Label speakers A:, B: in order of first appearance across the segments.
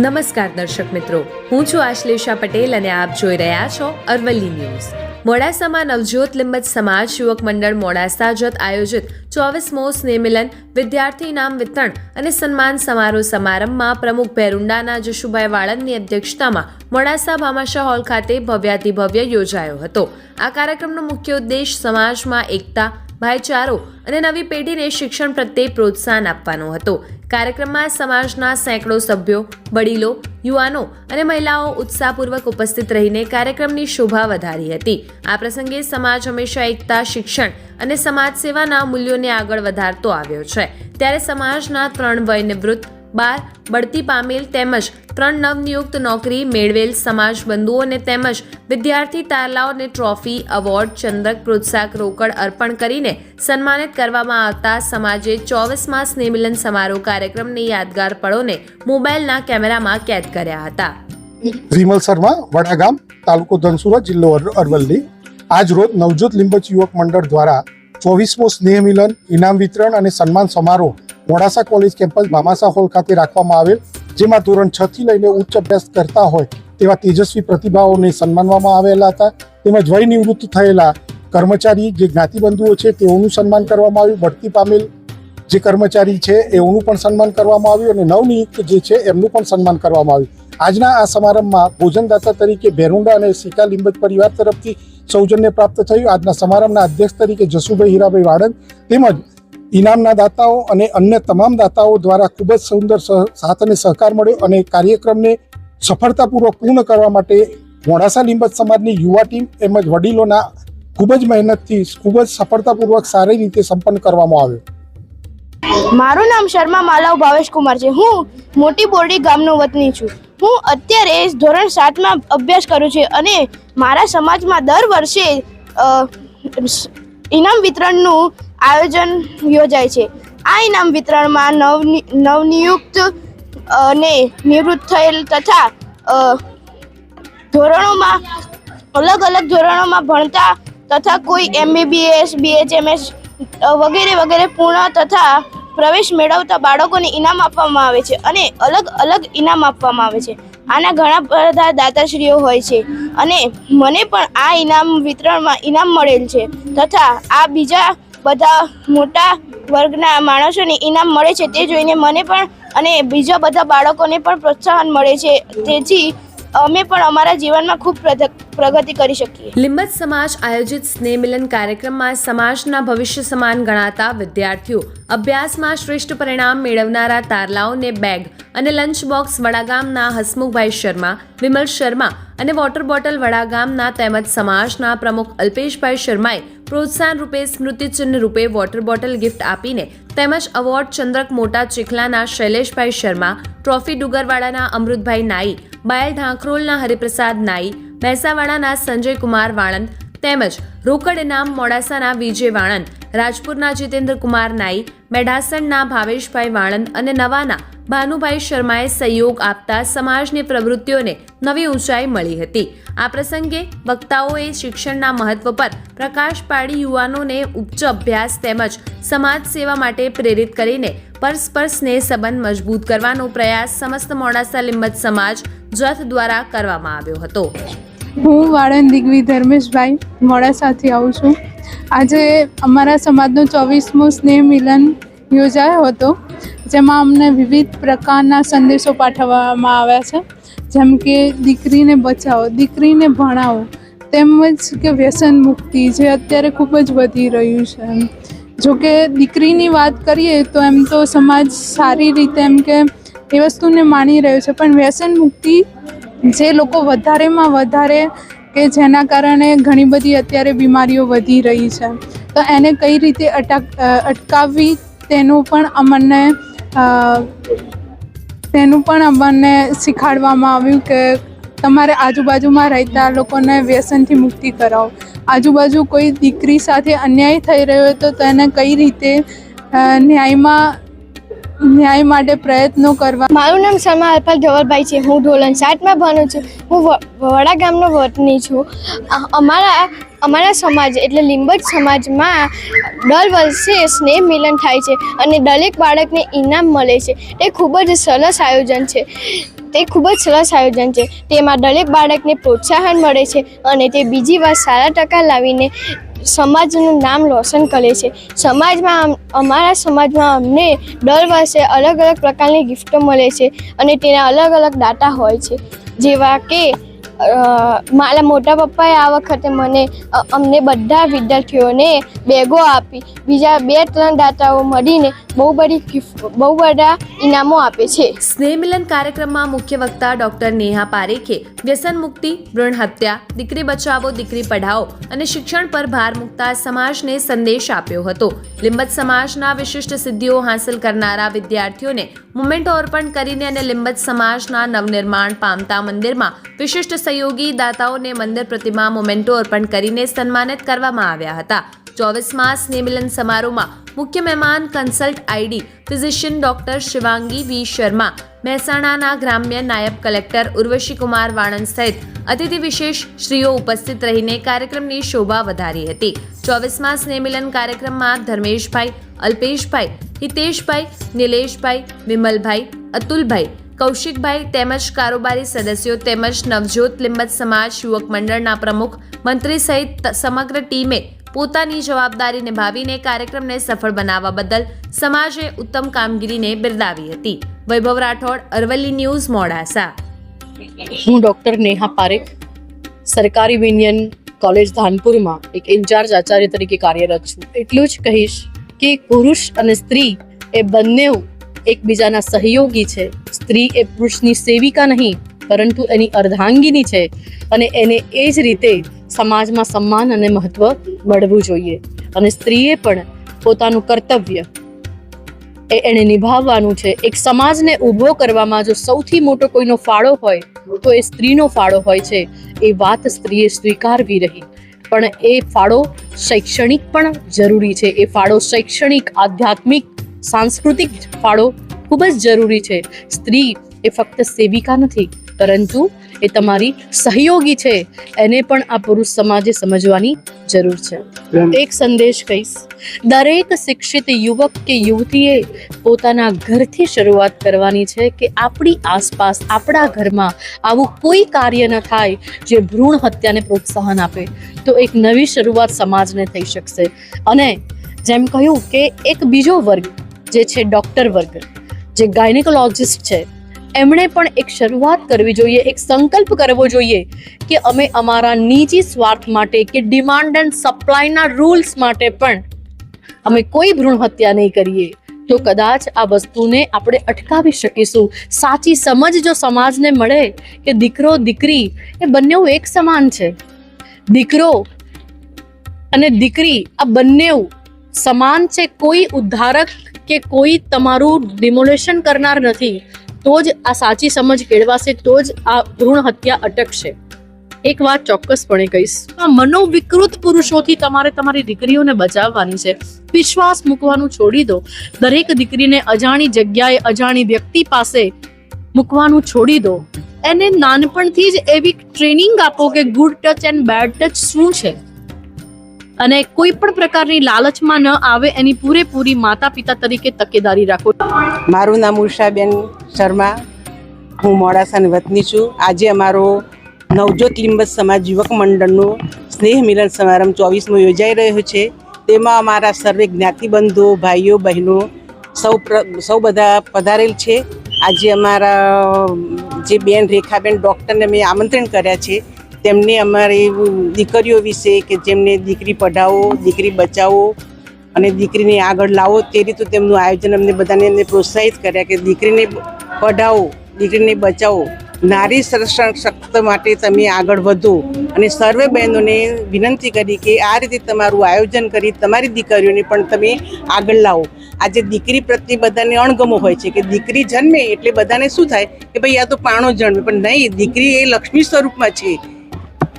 A: નમસ્કાર દર્શક મિત્રો, હું છું આશ્લેષા પટેલ અને આપ જોઈ રહ્યા છો અરવલ્લી ન્યૂઝ. મોડાસામાં નવજોત લિંબત સમાજ યુવક મંડળ મોડાસા જત આયોજિત ચોવીસમો સ્નેહમિલન વિદ્યાર્થી નામ વિતરણ અને સન્માન સમારોહ સમારંભમાં પ્રમુખ ભેરુંડાના જશુભાઈ વાળંદની અધ્યક્ષતામાં મોડાસા ભામાશા હોલ ખાતે ભવ્યાતિભવ્ય યોજાયો હતો. આ કાર્યક્રમનો મુખ્ય ઉદ્દેશ સમાજમાં એકતા ભાઈચારો અને નવી પેઢીને શિક્ષણ પ્રત્યે પ્રોત્સાહન આપવાનો હતો. કાર્યક્રમમાં સમાજના સેંકડો સભ્યો, વડીલો, યુવાનો અને મહિલાઓ ઉત્સાહપૂર્વક ઉપસ્થિત રહીને કાર્યક્રમની શોભા વધારી હતી. આ પ્રસંગે સમાજ હંમેશા એકતા, શિક્ષણ અને સમાજ સેવાના મૂલ્યોને આગળ વધારતો આવ્યો છે. ત્યારે સમાજના ત્રણ વય નિવૃત્ત બાર, બઢતી પામેલ તેમજ ત્રણ નવનિયુક્ત નોકરી મેળવેલ સમાજ બંધુઓને તેમજ વિદ્યાર્થી તારલાઓને ટ્રોફી, એવોર્ડ, ચંદ્રક, પ્રોત્સાહક રોકડ અર્પણ કરીને સન્માનિત કરવામાં આવતા સમાજે ચોવીસમાં સ્નેહમિલન સમારોહ કાર્યક્રમની યાદગાર પળોને મોબાઈલના કેમેરામાં કેદ કર્યા હતા.
B: વિમલ શર્મા વડાગામ તાલુકો ધનસુરા, જિલ્લો અર- અરવલ્લી. આજ રોજ નવજોત લીંબચ યુવક મંડળ દ્વારા ચોવીસમો સ્નેહ મિલન, ઇનામ વિતરણ અને સન્માન સમારોહ Modasa college campus Bhamasa hall ખાતે રાખવામાં આવેલ, જેમાં ધોરણ છ થી લઈને ઉચ્ચ અભ્યાસ કરતા હોય તેવા તેજસ્વી પ્રતિભાઓને સન્માનવામાં આવેલા હતા. તેમજ વય નિવૃત્ત થયેલા કર્મચારી જે જ્ઞાતિબંધુઓ છે તેઓનું સન્માન કરવામાં આવ્યું. બઢતી પામેલ જે કર્મચારી છે એઓનું પણ સન્માન કરવામાં આવ્યું અને નવનિયુક્ત જે છે એમનું પણ સન્માન કરવામાં આવ્યું. આજના આ સમારંભમાં ભોજનદાતા તરીકે ભેરુંડા અને સિકા લીંબજ પરિવાર તરફથી સૌજન્ય પ્રાપ્ત થયું. આજના સમારંભના અધ્યક્ષ તરીકે જસુભાઈ હીરાભાઈ વાડન તેમજ ઇનામના દાતાઓ અને અન્ય તમામ દાતાઓ દ્વારા ખૂબ જ સુંદર સાથ અને સહકાર મળ્યો અને કાર્યક્રમને સફળતાપૂર્વક પૂર્ણ કરવા માટે મોડાસા લીંબત સમાજની યુવા ટીમ તેમજ વડીલોના ખૂબ જ મહેનતથી ખૂબ જ સફળતાપૂર્વક સારી રીતે સંપન્ન કરવામાં આવ્યો.
C: મારું નામ શર્મા માલવ ભાવેશ કુમાર છે. હું મોટી બોરડી ગામનો વતની છું. હું અત્યારે ધોરણ સાતમાં અભ્યાસ કરું છું અને મારા સમાજમાં દર વર્ષે ઇનામ વિતરણનું આયોજન યોજાય છે. આ ઇનામ વિતરણમાં નવનિ, નવનિયુક્ત અને નિવૃત્ત થયેલ તથા ધોરણોમાં, અલગ અલગ ધોરણોમાં ભણતા તથા કોઈ એમબીબીએસ, બીએચએમએસ વગેરે વગેરે પૂર્ણ તથા પ્રવેશ મેળવતા બાળકોને ઇનામ આપવામાં આવે છે અને અલગ અલગ ઇનામ આપવામાં આવે છે. આના ઘણા બધા દાતાશ્રીઓ હોય છે અને મને પણ આ ઇનામ વિતરણમાં ઇનામ મળેલ છે તથા આ બીજા બધા મોટા વર્ગના માણસોને ઇનામ મળે છે તે જોઈને મને પણ અને બીજા બધા બાળકોને પણ પ્રોત્સાહન મળે છે. તેથી અમે પણ અમારા જીવનમાં ખૂબ પ્રગ- પ્રગતિ કરી શકીએ.
A: લિંબત સમાજ આયોજિત સ્નેહ મિલન કાર્યક્રમમાં સમાજના ભવિષ્ય સમાન ગણાતા વિદ્યાર્થીઓ અભ્યાસમાં શ્રેષ્ઠ પરિણામ મેળવનારા તારલાઓને બેગ અને લંચ બોક્સ વડાગામના હસમુખભાઈ શર્મા, વિમલ શર્મા અને વોટર બોટલ વડાગામના તેમજ સમાજના પ્રમુખ અલ્પેશભાઈ શર્માએ પ્રોત્સાહન રૂપે સ્મૃતિચિહ્ન રૂપે વોટર બોટલ ગિફ્ટ આપીને તેમજ અવોર્ડ ચંદ્રક મોટા ચીખલાના શૈલેષભાઈ શર્મા ટ્રોફી ડુગરવાડાના અમૃતભાઈ નાઈ, બાયલ ઢાંકરોલના હરિપ્રસાદ નાઈ, મહેસાવાડાના સંજય કુમાર વાણંદ તેમજ રોકડ ઇનામ મોડાસાના વિજય વાળંદ રાજપુરના જીતેન્દ્ર કુમાર નાઈ, મેઢાસણના ભાવેશભાઈ વાણંદ અને નવાના ભાનુભાઈ શર્માએ સહયોગ આપતા સમાજની પ્રવૃત્તિઓને નવી ઊંચાઈ મળી હતી. આ પ્રસંગે વક્તાઓએ શિક્ષણના મહત્વ પર પ્રકાશ પાડી યુવાનોને ઉચ્ચ અભ્યાસ તેમજ સમાજ સેવા માટે પ્રેરિત કરીને પરસ્પર સ્નેહ સંબંધ મજબૂત કરવાનો પ્રયાસ સમસ્ત મોડાસા લિંબત સમાજ જથ દ્વારા કરવામાં આવ્યો હતો.
D: હું વાળંદ દિગ્વી ધર્મેશભાઈ મોડાસાથી આવું છું. આજે અમારા સમાજનો ચોવીસમો સ્નેહ મિલન યોજાયો હતો, જેમાં અમને વિવિધ પ્રકારના સંદેશો પાઠવવામાં આવ્યા છે. જેમ કે, દીકરીને બચાવો, દીકરીને ભણાવો, તેમજ કે વ્યસન મુક્તિ, જે અત્યારે ખૂબ જ વધી રહ્યું છે જો કે, દીકરીની વાત કરીએ તો એમ તો સમાજ સારી રીતે એમ કે એ વસ્તુને માણી રહ્યો છે, પણ વ્યસન મુક્તિ જે લોકો વધારેમાં વધારે કે જેના કારણે ઘણી બધી અત્યારે બીમારીઓ વધી રહી છે. તો એને કઈ રીતે અટક અટકાવવી તેનું પણ અમને તેનું પણ અમને શીખવાડવામાં આવ્યું કે તમારે આજુબાજુમાં રહેતા લોકોને વ્યસનથી મુક્તિ કરાવો. આજુબાજુ કોઈ દીકરી સાથે અન્યાય થઈ રહ્યો હોય તો તેને કઈ રીતે ન્યાયમાં ન્યાય માટે પ્રયત્નો કરવા.
C: મારું નામ શર્મા અલ્પલ ધવલભાઈ છે. હું ધોરણ સાતમાં ભણું છું. હું વડા ગામનો વતની છું. અમારા અમારા સમાજ એટલે લીંબજ સમાજમાં દર વર્ષે સ્નેહ મિલન થાય છે અને દરેક બાળકને ઇનામ મળે છે. એ ખૂબ જ સરસ આયોજન છે.
E: તે ખૂબ જ સરસ આયોજન છે. તેમાં દરેક બાળકને પ્રોત્સાહન મળે છે અને તે બીજી વાર સારા ટકા લાવીને સમાજનું નામ રોશન કરે છે. સમાજમાં અમારા સમાજમાં અમને દર વર્ષે અલગ અલગ પ્રકારની ગિફ્ટો મળે છે અને તેના અલગ અલગ દાતા હોય છે. જેવા કે મારા મોટા પપ્પાએ આ વખતે મને અમને બધા વિદ્યાર્થીઓને બેગો આપી, બીજા બે, ત્રણ દાતાઓ મળીને બહુ બધી બહુ બધા ઇનામો આપે છે.
A: સ્નેહ મિલન કાર્યક્રમમાં મુખ્ય વક્તા ડોક્ટર નેહા પારેખે વ્યસન મુક્તિ, ભ્રૂણ હત્યા, દીકરી બચાવો, દીકરી પઢાઓ અને શિક્ષણ પર ભાર મૂકતા સમાજને સંદેશ આપ્યો હતો. લિંબત સમાજના વિશિષ્ટ સિદ્ધિઓ હાંસલ કરનારા વિદ્યાર્થીઓને મુમેન્ટો અર્પણ કરીને અને લિંબત સમાજના નવનિર્માણ પામતા મંદિરમાં વિશિષ્ટ સહયોગી દાતાઓને મંદિર પ્રતિમા મોમેન્ટો અર્પણ કરીને સન્માનિત કરવામાં આવ્યા હતા. ચોવીસમાં સ્નેહમિલન સમારોહમાં મુખ્ય મહેમાન consult ID physician doctor Shivangi V Sharma, મહેસાણાના ગ્રામ્ય નાયબ કલેક્ટર ઉર્વશી કુમાર વાણંદ સહિત અતિથિ વિશેષ શ્રીઓ ઉપસ્થિત રહીને કાર્યક્રમની શોભા વધારી હતી. ચોવીસમાં સ્નેહમિલન કાર્યક્રમમાં ધર્મેશભાઈ, અલ્પેશભાઈ, હિતેશભાઈ, નિલેશભાઈ, વિમલભાઈ, અતુલભાઈ, કૌશિકભાઈ તેમજ કારોબારી સદસ્યો તેમજ નવજોત લિંબત સમાજ યુવક મંડળના પ્રમુખ મંત્રી સહિત સમગ્ર ટીમે પોતાની જવાબદારી નિભાવીને કાર્યક્રમને સફળ બનાવવા બદલ સમાજે ઉત્તમ કામગીરીને બિરદાવી હતી. વૈભવ રાઠોડ, અરવલ્લી ન્યૂઝ, મોડાસા.
F: હું ડૉક્ટર નેહા પારેખ, સરકારી વિનિયન કોલેજ ધાનપુરમાં એક ઇન્ચાર્જ આચાર્ય તરીકે કાર્યરત છું. એટલું જ કહીશ કે પુરુષ અને સ્ત્રી એ બંને એકબીજાના સહયોગી છે. સ્ત્રી એ પુરુષની સેવિકા નહીં, પરંતુ એની અર્ધાંગીની છે અને એને એ જ રીતે સમાજમાં સન્માન અને મહત્વ મળવું જોઈએ. અને સ્ત્રીએ પણ પોતાનું કર્તવ્ય એ એણે નિભાવવાનું છે. એક સમાજને ઊભો કરવામાં જો સૌથી મોટો કોઈનો ફાળો હોય, તો એ સ્ત્રીનો ફાળો હોય છે. એ વાત સ્ત્રીએ સ્વીકારવી રહી. પણ એ ફાળો શૈક્ષણિક પણ જરૂરી છે. એ ફાળો શૈક્ષણિક, આધ્યાત્મિક, સાંસ્કૃતિક ફાળો ખૂબ જ જરૂરી છે. સ્ત્રી એ ફક્ત સેવિકા નથી પરંતુ એ તમારી સહયોગી છે એને પણ આ પુરુષ સમાજે સમજવાની જરૂર છે. એક સંદેશ કહીશ દરેક શિક્ષિત યુવક કે યુવતીએ પોતાના ઘરથી શરૂઆત કરવાની છે કે આપણી આસપાસ આપણા ઘરમાં આવું કોઈ કાર્ય ન થાય જે ભ્રૂણ હત્યાને પ્રોત્સાહન આપે. તો એક નવી શરૂઆત સમાજને થઈ શકશે. અને જેમ કહ્યું કે એક બીજો વર્ગ જે છે ડૉક્ટર વર્ગ જે ગાયનેકોલોજિસ્ટ છે એમણે પણ એક શરૂઆત કરવી જોઈએ, એક સંકલ્પ કરવો જોઈએ કે અમે અમારા નીચી સ્વાર્થ માટે કે ડિમાન્ડ એન્ડ સપ્લાયના રૂલ્સ માટે પણ અમે કોઈ ભ્રૂણ હત્યા નહીં કરીએ. તો કદાચ આ વસ્તુને આપણે અટકાવી શકીશું. સાચી સમજ જો સમાજને મળે કે દીકરો, દીકરી એ બંને એક સમાન છે. દીકરો અને દીકરી આ બંને સમાન છે, કોઈ ઉદ્ધારક કે કોઈ તમારું ડિમોલેશન કરનાર નથી. તો જ આ સાચી સમજ કેળવાશે, તો જ આ ભ્રૂણ હત્યા અટકશે. એક વાત ચોક્કસપણે કહીશ, આ મનોવિકૃત પુરુષોથી તમારે તમારી દીકરીઓને બચાવવાની છે. વિશ્વાસ મૂકવાનું છોડી દો. દરેક દીકરીને અજાણી જગ્યાએ અજાણી વ્યક્તિ પાસે મૂકવાનું છોડી દો. એને નાનપણથી જ એવી ટ્રેનિંગ આપો કે good touch and bad touch શું છે? અને કોઈ પણ પ્રકારની લાલચમાં ન આવે એની પૂરેપૂરી માતા પિતા તરીકે તકેદારી રાખો.
G: મારું નામ ઉષાબેન શર્મા. હું મોડાસાની વતની છું. આજે અમારો નવજોત લિંબત સમાજ યુવક મંડળનો સ્નેહ મિલન સમારંભ ચોવીસમો યોજાઈ રહ્યો છે. તેમાં અમારા સર્વે જ્ઞાતિબંધો, ભાઈઓ, બહેનો સૌ સૌ બધા પધારેલ છે. આજે અમારા જે બેન રેખાબેન ડૉક્ટરને મેં આમંત્રણ કર્યા છે. તેમને અમારી દીકરીઓ વિશે કે જેમને દીકરી પઢાવો, દીકરી બચાવો અને દીકરીને આગળ લાવો તે રીતનું તેમનું આયોજન અમને બધાને એમને પ્રોત્સાહિત કર્યા કે દીકરીને પઢાવો, દીકરીને બચાવો. નારી સશક્ત માટે તમે આગળ વધો અને સર્વે બહેનોને વિનંતી કરી કે આ રીતે તમારું આયોજન કરી તમારી દીકરીઓને પણ તમે આગળ લાવો. આજે દીકરી પ્રત્યે બધાને અણગમો હોય છે કે દીકરી જન્મે એટલે બધાને શું થાય કે ભાઈ આ તો પાણો જન્મે, પણ નહીં, દીકરી એ લક્ષ્મી સ્વરૂપમાં છે.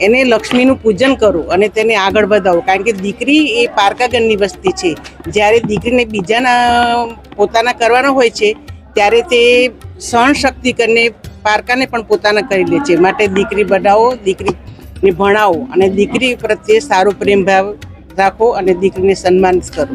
G: એને લક્ષ્મીનું પૂજન કરું અને તેને આગળ વધાવો. કારણ કે દીકરી એ પારકાગણની વસ્તી છે. જ્યારે દીકરીને બીજાના, પોતાના કરવાના હોય છે, ત્યારે તે સહનશક્તિ કરીને પારકાને પણ પોતાના કરી લે છે. માટે દીકરી બનાવો, દીકરીને ભણાવો અને દીકરી પ્રત્યે સારો પ્રેમ ભાવ રાખો અને દીકરીને સન્માનિત કરો.